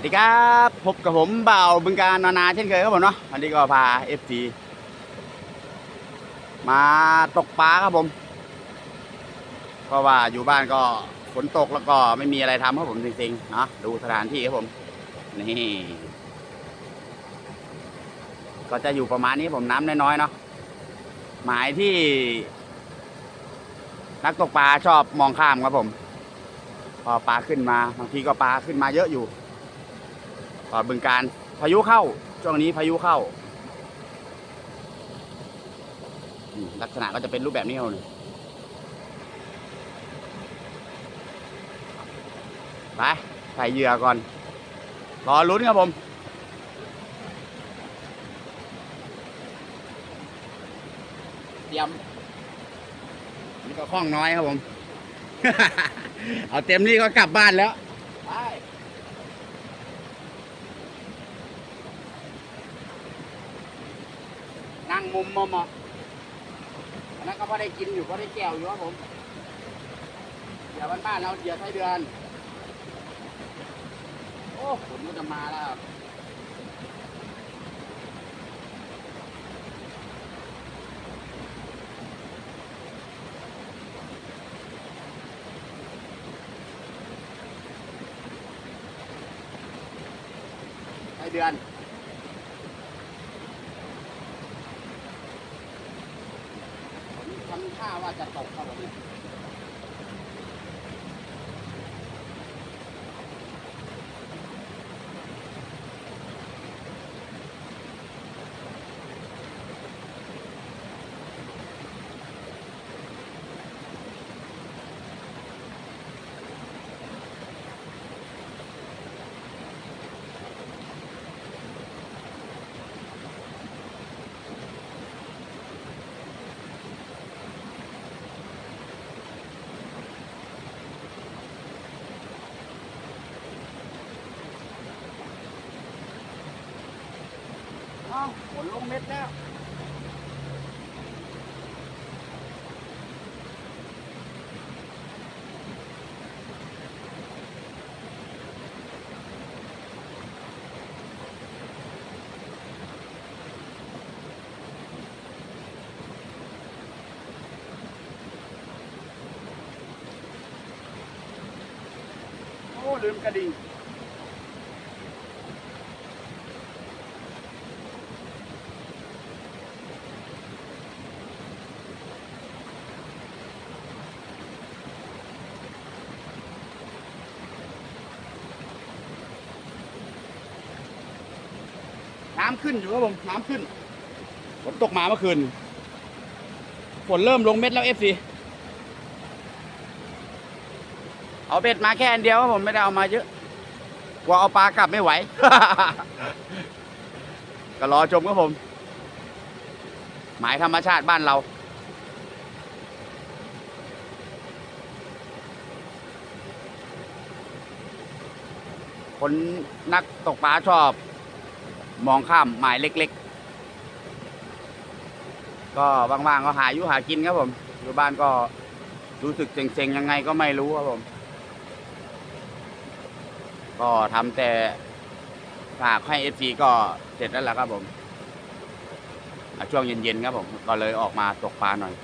วัสดีครับพบกับผมเบาบึงการนานาเช่นเคยครับผมเนาะวันนี้ก็พาเอฟซีมาตกปลาครับผม เพราะว่าอยู่บ้านก็ฝนตกแล้วก็ไม่มีอะไรทำครับผมจริงๆเนาะดูสถานที่ครับผม นี่ ก็จะอยู่ประมาณนี้ผมน้ำน้อยๆเนาะหมายที่ นักตกปลาชอบมองข้ามครับผม พอปลาขึ้นมาบางทีก็ปลาขึ้นมาเยอะอยู่ บึงการพายุเข้าช่วงนี้พายุเข้า ลักษณะก็จะเป็นรูปแบบนี้ครับเลยไปใส่เหยื่อก่อน รอลุ้นครับผมเตรียมนี่ก็คล่องน้อยครับผม เอาเต็มที่ก็กลับบ้านแล้ว ไปนั่งมุมมอมอันนั้นก็พอได้กินอยู่พอได้แก้วอยู่ครับผมเดี๋ยวบ้านๆเราเดี๋ยวไส้เดือน โอ้ฝนก็จะมาแล้วครับไส้เดือนผม ท่าว่าจะตกครับผม อ้าฝนลงเม็ดแล้วโอ้ลืมกระดิ่ง น้ำขึ้นอยู่ครับผมน้ำขึ้นฝนตกมาเมื่อคืนฝนเริ่มลงเม็ดแล้วเอฟซีเอาเบ็ดมาแค่อันเดียวครับผมไม่ได้เอามาเยอะกลัวเอาปลากลับไม่ไหว ก็รอชมครับผม หมายธรรมชาติบ้านเรา คนนักตกปลาชอบ มองข้ามหมายเล็ก ๆ ก็ว่างๆก็หาอยู่หากินครับผมอยู่บ้านก็รู้สึกเซ็งๆยังไงก็ไม่รู้ครับผม ก็ทำแต่ฝากให้เอฟซีก็เสร็จแล้วล่ะครับผมช่วงเย็นๆครับผม ก็เลยออกมาตกปลาหน่อย